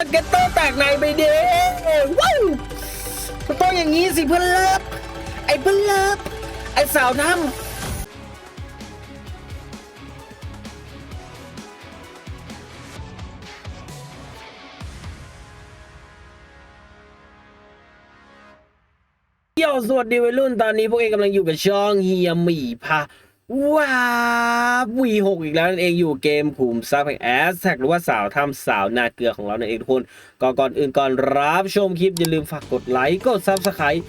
เกตโตแตกในไปเด้ว้าวมันต้องอย่างนี้สิเพื่อนเลิฟไอ้เพื่อนเลิฟไอ้สาวทำเที่ยวสวัสดีวัยรุ่นตอนนี้พวกเองกำลังอยู่กับช่องเฮียหมีพา ว้าวีหกอีกแล้วนั่นเองอยู่เกมขุมทรัพย์แห่งแอสแท็กหรือว่าสาวทำสาวนาเกลือของเรานั่นเองทุกคนก่อนก่อนอื่นก่อนรับชมคลิป อย่าลืมฝากกดไลค์กดซับสไครต์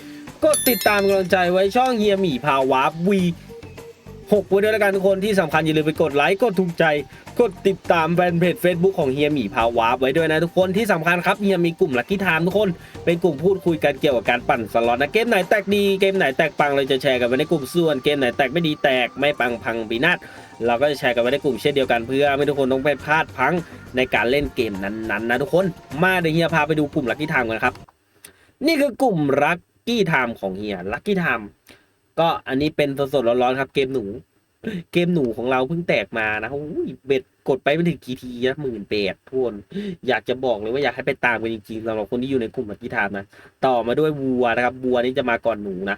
กดติดตามกำลังใจไว้ช่องเฮียหมี่พาวาร์วีหกไว้ด้วยแล้วกันทุกคนที่สำคัญอย่าลืมไปกดไลค์กดถูกใจ กดติดตามแฟนเพจ Facebook ของเฮียหมีพาวาร์ไว้ด้วยนะทุกคนที่สำคัญครับเฮียมีกลุ่มลักกี้ไทม์ทุกคนเป็นกลุ่มพูดคุยกันเกี่ยวกับการปั่นสล็อตนะเกมไหนแตกดีเกมไหนแตกปังเราจะแชร์กันไว้ในกลุ่มส่วนเกมไหนแตกไม่ดีแตกไม่ปังพังปีนาศเราก็จะแชร์กันไว้ในกลุ่มเช่นเดียวกันเพื่อไม่ทุกคนต้องไปพลาดพังในการเล่นเกมนั้นๆนะทุกคนมาเดี๋ยวเฮียพาไปดูกลุ่มลักกี้ไทม์กันครับนี่คือกลุ่มลักกี้ไทม์ของเฮียลักกี้ไทม์ก็อันนี้เป็นสดๆร้อนๆครับเกมหนู เกมหนูของเราเพิ่งแตกมานะอุ้ยเบ็ดกดไปไม่ถึงกี่ทีนะหมื่นแปดทวนอยากจะบอกเลยว่าอยากให้ไปตามกันจริงๆสำหรับคนที่อยู่ในกลุ่มลักกี้ไทม์นะ ต่อมาด้วยวัวนะครับวัวนี้จะมาก่อนหนูนะ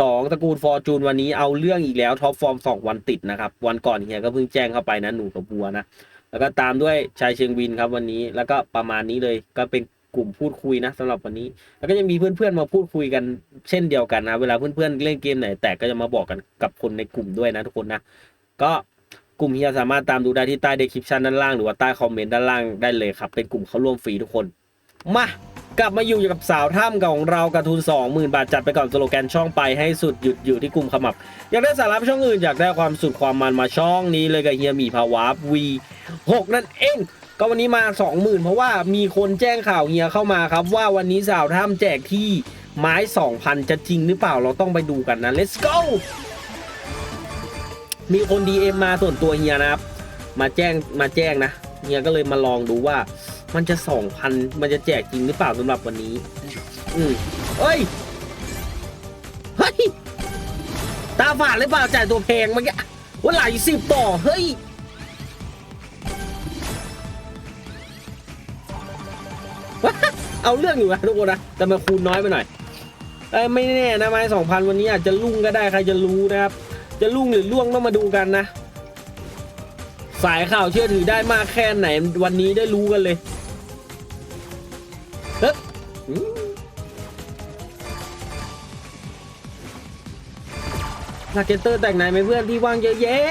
สองตระกูลฟอร์จูนวันนี้เอาเรื่องอีกแล้วท็อปฟอร์มสองวันติดนะครับ วันก่อนเฮียก็เพิ่งแจ้งเข้าไปนะหนูกับวัวนะแล้วก็ตามด้วยชายเชียงวินครับวันนี้แล้วก็ประมาณนี้เลยก็เป็น กลุ่มพูดคุยนะสำหรับวันนี้ แล้วก็ยังมีเพื่อนๆมาพูดคุยกันเช่นเดียวกันนะ เวลาเพื่อนๆเล่นเกมไหน แตกก็จะมาบอกกันกับคนในกลุ่มด้วยนะทุกคนนะ ก็กลุ่มเฮียสามารถตามดูได้ที่ใต้เดคริปชันด้านล่างหรือว่าใต้คอมเมนต์ด้านล่างได้เลยครับ เป็นกลุ่มเข้าร่วมฟรีทุกคน มากลับมาอยู่กับสาวถ้ำของเรากระทุน 20,000 บาทจัดไปก่อนสโลแกนช่องไปให้สุดหยุดอยู่ที่กลุ่มขมับ อยากได้สาระช่องอื่นอยากได้ความสุดความมันมาช่องนี้เลยกับเฮียหมีภาวะ V6 นั่นเอง ก็วันนี้มา 20,000 เพราะว่ามีคนแจ้งข่าวเฮียเข้ามาครับ ว่าวันนี้สาวถ้ำแจกที่ไม้ 2,000 จะจริงหรือเปล่าเราต้องไปดูกันนะ let's go มีคน DM มาส่วนตัวเฮียนะครับ มาแจ้งมาแจ้งนะเฮียก็เลยมาลองดูว่า มันจะสองพันมันจะแจกจริงหรือเปล่าสำหรับวันนี้ อืมเฮ้ยเฮ้ยตาฝาดหรือเปล่าจ่ายตัวแพงเมื่อกี้ว่าหลายสิบต่อเฮ้ย เอาเรื่องอยู่นะทุกคนนะแต่มาคูณน้อยไปหน่อยเอ้ยไม่แน่นะไม้สองพันวันนี้อาจจะลุ่งก็ได้ใครจะรู้นะครับ จะลุ่งหรือล่วงต้องมาดูกันนะ สายข่าวเชื่อถือได้มากแค่ไหนวันนี้ได้รู้กันเลยเฮ้ยลาเกตเตอร์แต่งไหนไหมเพื่อนที่ว่างเยอะแยะ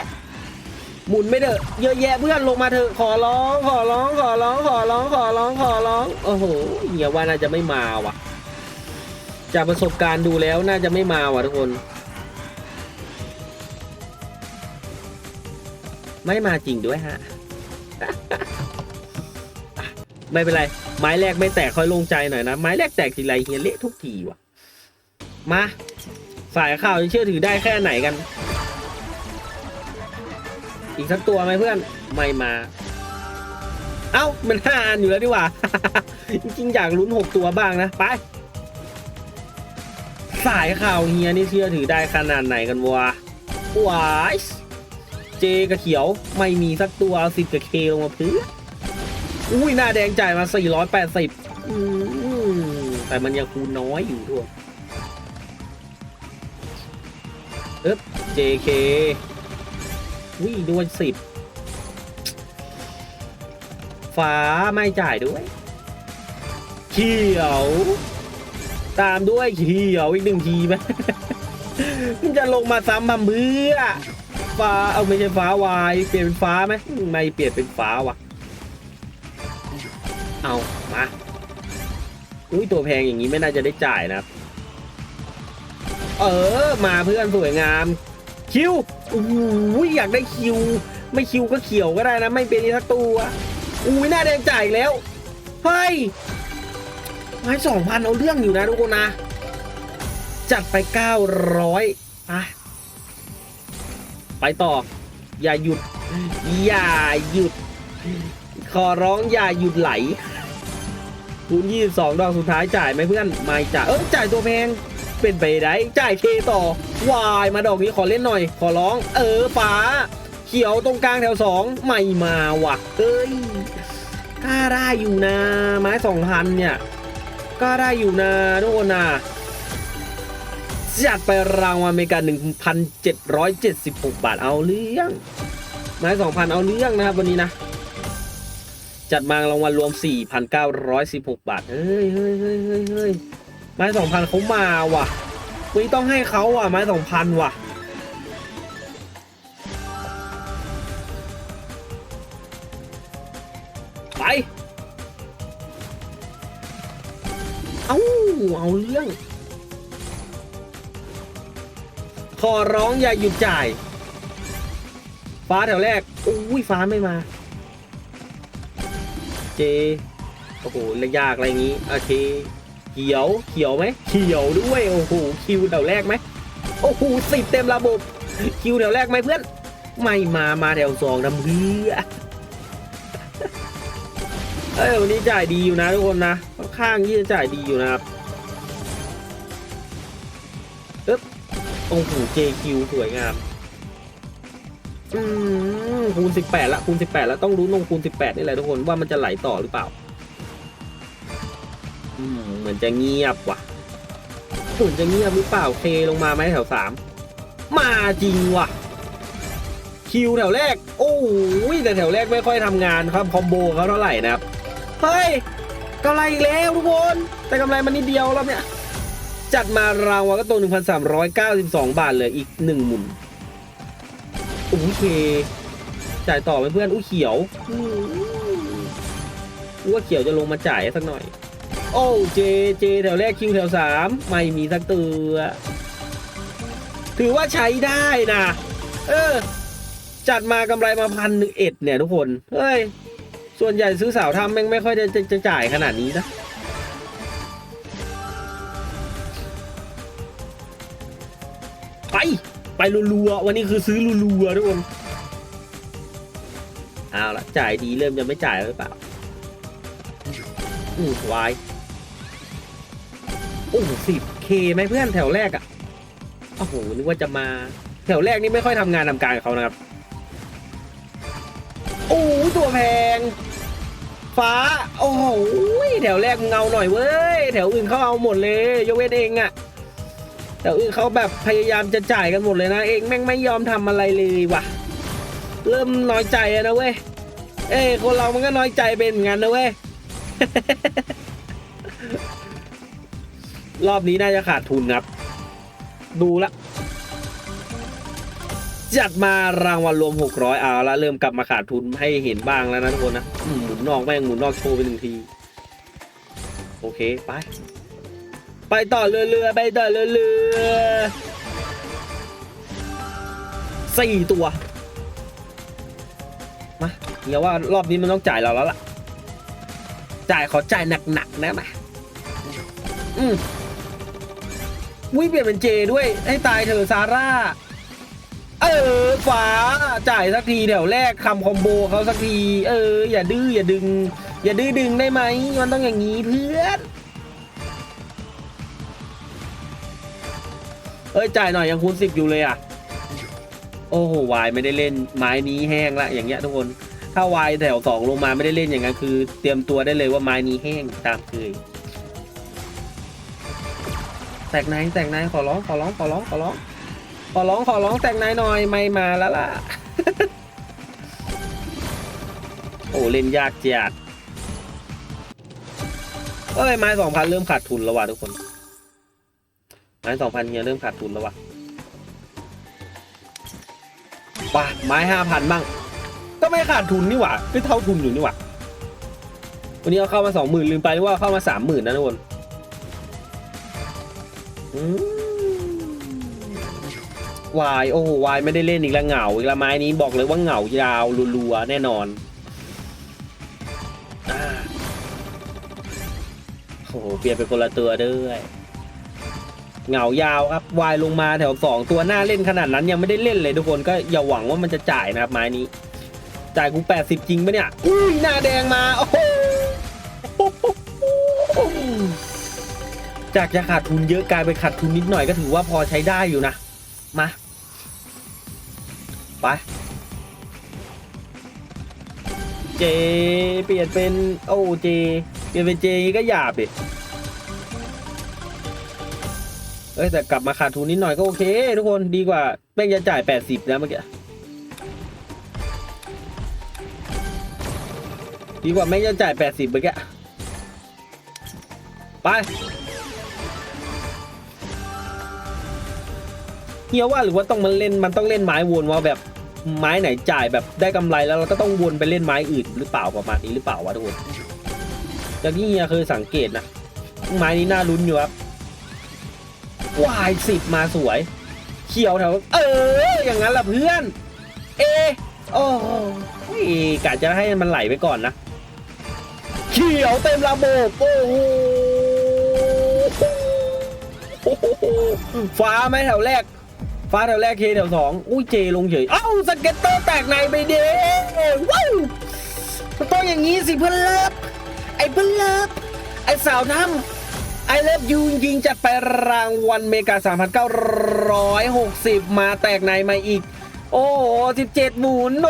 หมุนไม่เถอะเยอะแยะเพื่อนลงมาเถอะขอร้องขอร้องขอร้องขอร้องขอร้องขอร้องโอ้โหเหียว่าน่าจะไม่มาว่ะ จากประสบการณ์ดูแล้วน่าจะไม่มาว่ะทุกคน ไม่มาจริงด้วยฮะ ไม่เป็นไร ไม้แรกไม่แตกค่อยลงใจหน่อยนะ ไม้แรกแตกทีไรเฮียเละทุกทีว่ะ มา สายข่าวเชื่อถือได้แค่ไหนกัน อีกสักตัวไหมเพื่อนไม่มา เอ้ามันห้าอันอยู่แล้วดีกว่า จริงๆอยากลุ้นหกตัวบ้างนะไป สายข่าวเฮียนี่เชื่อถือได้ขนาดไหนกันวะวายเจกับเขียวไม่มีสักตัวเอาสิบกับเคลงมาพื่ออุ้ยหน้าแดงจ่ายมา 480อืมแต่มันยังคูน้อยอยู่ด้วยเอ๊บ JK อุ้ยด้วยสิบฟ้าไม่จ่ายด้วย เขียว ตามด้วยเขียวอีกหนึ่งทีไหมมันจะลงมาซ้ำมาเมื่อฟ้าเอาไม่ใช่ฟ้าวายเปลี่ยนเป็นฟ้าไหมไม่เปลี่ยนเป็นฟ้าวะเอามาอุ้ยตัวแพงอย่างนี้ไม่น่าจะได้จ่ายนะครับเออ มาเพื่อนสวยงาม คิว อุ้ยอยากได้คิว ไม่คิวก็เขียวก็ได้นะ ไม่เป็นอีกสักตัวอุ้ยหน้าแดงจ่ายแล้วเฮ้ยไม้สองพันเอาเรื่องอยู่นะทุกคนนะ จัดไปเก้าร้อยอะไปต่อ อย่าหยุด อย่าหยุด ขอร้องอย่าหยุดไหลคูณ22 ดอกสุดท้ายจ่ายไหมเพื่อน ไม่จ่าย เออจ่ายตัวแพง เป็นไปได้จ่ายเคต่อวายมาดอกนี้ขอเล่นหน่อย ขอร้อง เออฟ้าเขียวตรงกลางแถวสองไม่มาว่ะเอ้ยกล้าได้อยู่นะ ไม้สองพันเนี่ยกล้าได้อยู่นะทุกคนนะจัดไปรางวัลอเมริกา1,776 บาทเอาเรื่องไม้2,000 เอาเรื่องนะครับวันนี้นะ จัดมารางวัลรวม 4,916 บาท เฮ้ยเฮ้ยเฮ้ยเฮ้ย เฮ้ยไม้2,000เขามาว่ะวีต้องให้เขาว่ะไม้2,000ว่ะไปเอาเอาเรื่อง ขอร้องอย่าหยุดจ่าย ฟ้าแถวแรกอุ้ยฟ้าไม่มา เจ โอ้โหเลยยากอะไรอย่างงี้ โอเค เขียวเขียวไหมเขียวด้วยโอ้โหคิวแถวแรกไหมโอ้โหสิบเต็มระบบคิวแถวแรกไหมเพื่อน ไม่มามาแถวสองทำเพื่อเอ้ยวันนี้จ่ายดีอยู่นะทุกคนนะค่อนข้างที่จะจ่ายดีอยู่นะครับเอ๊บโอ้โห JQ สวยงามอืมคูณ18ละคูณ18แล้วต้องรู้นงคูณ18นี่แหละทุกคนว่ามันจะไหลต่อหรือเปล่า อืมเหมือนจะเงียบว่ะเหมือนจะเงียบหรือเปล่าเคลงมาไหมแถวสามมาจริงว่ะ คิวแถวแรก โอ้ยแต่แถวแรกไม่ค่อยทำงานครับคอมโบเขาเท่าไหร่นะครับเฮ้ยกำไรอีกแล้วทุกคนแต่กำไรมันนิดเดียวแล้วเนี่ย จัดมารางวัลก็ตัว1,392 บาทเลยอีกหนึ่งหมุนโอเค จ่ายต่อไหมเพื่อนอุ้เขียวอู้ว่าเขียวจะลงมาจ่ายสักหน่อย โอ้เจเจแถวแรกคิวแถวสามไม่มีสักตัวถือว่าใช้ได้นะเออ จัดมากำไรมาพันหนึ่งเอ็ดเนี่ยทุกคนเฮ้ยส่วนใหญ่ซื้อสาวทำแม่งไม่ค่อยจะจะจะจ่ายขนาดนี้นะไปไปรัวๆวันนี้คือซื้อรัวๆทุกคนเอาละจ่ายดีเริ่มจะไม่จ่ายแล้วหรือเปล่าอืมวาย โอ้สิบเคไหมเพื่อนแถวแรกอะ่ะโอ้โหนึกว่าจะมาแถวแรกนี่ไม่ค่อยทำงานทำการกับเขานะครับ โอ้ตัวแพง ฟ้า โอ้โหแถวแรกมึงาหน่อยเว้ย แถวอื่นเขาเอาหมดเลย ยกเว้นเองอะแถวอื่นเขาแบบพยายามจะจ่ายกันหมดเลยนะ เองแม่งไม่ยอมทำอะไรเลยว่ะ เริ่มน้อยใจนะเว้ย เอ้คนเรามันก็น้อยใจเป็นอย่างนั้นนะเว้ย รอบนี้น่าจะขาดทุนครับ ดูละ จัดมารางวัลรวม 600 เอาละเริ่มกลับมาขาดทุนให้เห็นบ้างแล้วนะทุกคนนะหมุนนอกแม่งหมุนนอกโชว์ไปหนึ่งที โอเค ไป ไปต่อเรือๆไปต่อเรือๆสี่ตัว มาเดี๋ยวว่ารอบนี้มันต้องจ่ายเราแล้วล่ะ จ่ายขอจ่ายหนักๆนะมาอืม วิเปลี่ยนเป็นเจด้วย ให้ตายเถอะซาร่า เออฟ้าจ่ายสักทีแถวแรกคำคอมโบเขาสักที เออ อย่าดื้ออย่าดึง อย่าดื้อดึงได้ไหมมันต้องอย่างนี้เพื่อนเอ้ยจ่ายหน่อยยังคูณสิบอยู่เลยอะ โอ้โหวายไม่ได้เล่นไม้นี้แห้งละอย่างเงี้ยทุกคนถ้าวายแถวสองลงมาไม่ได้เล่นอย่างนั้นคือ เตรียมตัวได้เลยว่าไม้นี้แห้งตามเคย กไหนแตกไหนขอร้องขอร้องขอร้องขอร้อง ขอร้องขอร้องแตกไหนหน่อยไม่มาแล้วล่ะ โอ้เล่นยากจัดเอ้ยไม้สองพันเริ่มขาดทุนแล้วว่ะทุกคน ไม้สองพันเนี่ยเริ่มขาดทุนแล้วว่ะป่ะไม้ห้าพันบ้าง ก็ไม่ขาดทุนนี่หว่าก็เท่าทุนอยู่นี่หว่าวันนี้เอาเข้ามาสองหมื่นลืมไปว่าเข้ามาสามหมื่นนะทุกคน วายโอ้โหวายไม่ได้เล่นอีกแล้วเหงาอีกแล้วไม้นี้บอกเลยว่าเหงายาวรัวๆแน่นอนโอ้โหเปลี่ยนเป็นคนละตัวด้วยเหงายาวครับวายลงมาแถวสองตัวหน้าเล่นขนาดนั้นยังไม่ได้เล่นเลยทุกคนก็อย่าหวังว่ามันจะจ่ายนะครับไม้นี้ จ่ายกูแปดสิบจริงปะเนี่ยอุ้ยหน้าแดงมาโอ้โห จากจะขาดทุนเยอะกลายเป็นขาดทุนนิดหน่อยก็ถือว่าพอใช้ได้อยู่นะ มา ไป เจ เปลี่ยนเป็น โอเจ เปลี่ยนเป็นเจนี่ก็หยาบดิเอ้ยแต่กลับมาขาดทุนนิดหน่อยก็โอเค ทุกคนดีกว่าแม่งจะจ่าย 80นะเมื่อกี้ดีกว่าแม่งจะจ่าย 80 เมื่อกี้ไป เฮียว่าหรือว่าต้องมันเล่นมันต้องเล่นไม้วนว่าแบบไม้ไหนจ่ายแบบได้กำไรแล้วเราก็ต้องวนไปเล่นไม้อื่นหรือเปล่าประมาณนี้หรือเปล่าวะทุกคนจากที่เฮียเคยสังเกตนะไม้นี้น่าลุ้นอยู่ครับวายสิบมาสวยเขียวแถวเออ อย่างนั้นแหละเพื่อน เอโอ้โหกะจะให้มันไหลไปก่อนนะ เขียวเต็มระบบโอ้โหฟ้าไหมแถวแรก ฟ้าแถวแรกเคแถวสองอุ้ยเจลงเฉยเอ้าสเก็ตเตอร์แตกในไปเด้ว้าวมันต้องอย่างนี้สิเพื่อนเลิฟไอ้เพื่อนเลิฟไอ้สาวทำไอเลิฟยูยิงจัดไปรางวัลเมกา 3,960 มาแตกในมาอีก โอ้โห17 หมุนโน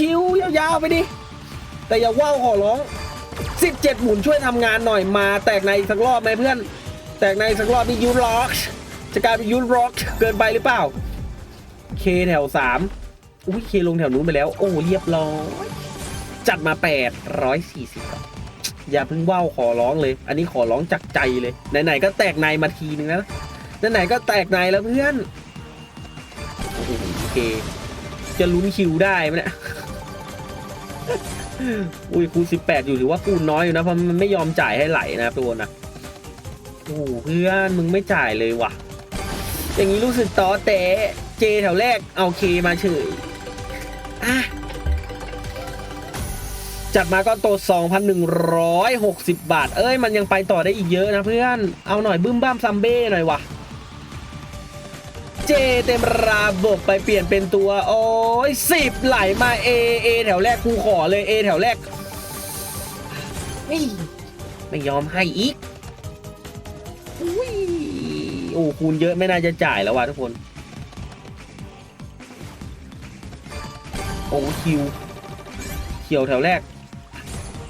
ชิวๆยาวๆไปดิ แต่อย่าว่าวขอร้อง 17 หมุนช่วยทำงานหน่อยมาแตกในอีกสักรอบไหมเพื่อน แตกในอีกสักรอบนี่ยูร็อก จะกลายเป็นยูร็อกเกินไปหรือเปล่า เคแถว3อุ้ยเคลงแถวนู้นไปแล้ว โอ้เรียบร้อย จัดมา840ครับอย่าเพิ่งว่าวขอร้องเลย อันนี้ขอร้องจากใจเลย ไหนๆก็แตกในมาทีนึงนะไหนๆก็แตกในแล้วเพื่อน โอ้โหเค จะลุ้นคิวได้ไหมเนี่ย อุ้ยคูณ18อยู่ถือว่าคูณน้อยอยู่นะ เพราะมันไม่ยอมจ่ายให้ไหลนะครับทุกคนะโอ้เพื่อนมึงไม่จ่ายเลยว่ะ อย่างนี้รู้สึกต่อแต่เจแถวแรกเอาเคมาเฉยอะจัดมาก็โต 2,160 บาท เอ้ย มันยังไปต่อได้อีกเยอะนะเพื่อน เอาหน่อยบึ้มบ้ามซัมเบ้หน่อยวะ เจเต็มระบบไปเปลี่ยนเป็นตัว โอ้ยสิบไหลมาเอเอแถวแรกกูขอเลยเอแถวแรก ไม่ไม่ยอมให้อีกอุ้ย โอ้คูณเยอะไม่น่าจะจ่ายแล้วว่ะทุกคน โอ้คิว เขียวแถวแรก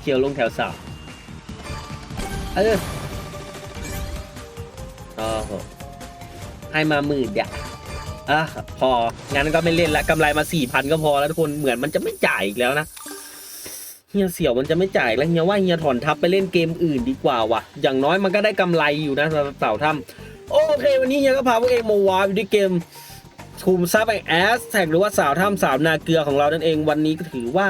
เขียวลงแถวสามเออโอ้โหให้มาหมื่นเดียอะพอ งั้นก็ไม่เล่นละกำไรมาสี่พันก็พอแล้วทุกคนเหมือนมันจะไม่จ่ายอีกแล้วนะเฮียเสี่ยวมันจะไม่จ่ายแล้วเฮียว่าเฮียถอนทับไปเล่นเกมอื่นดีกว่าว่ะ อย่างน้อยมันก็ได้กำไรอยู่นะสำหรับเต่าถ้ำ อเควันนี้เฮียก็พาพวกเองมาวาร์ปอยู่ที่เกมคุมซับไอแอสแท็กหรือว่าสาวถ้ำสาวนาเกลือของเรานั่นเองวันนี้ก็ถือว่า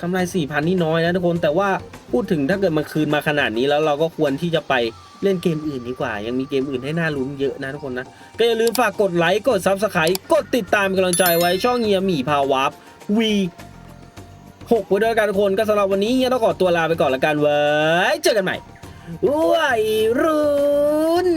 กำไรสี่พันนี่น้อยนะทุกคนแต่ว่าพูดถึงถ้าเกิดมันคืนมาขนาดนี้แล้วเราก็ควรที่จะไปเล่นเกมอื่นดีกว่า ยังมีเกมอื่นให้น่าลุ้นเยอะนะทุกคนนะ ก็อย่าลืมฝากกดไลค์กดซับสไครต์กดติดตามเป็นกำลังใจไว้ช่องเฮียหมีพาวาร์ปวีหกไว้ด้วยกันทุกคนก็สำหรับวันนี้เฮียต้องขอตัวลาไปก่อนละกันไว้เจอกันใหม่วัยรุ่น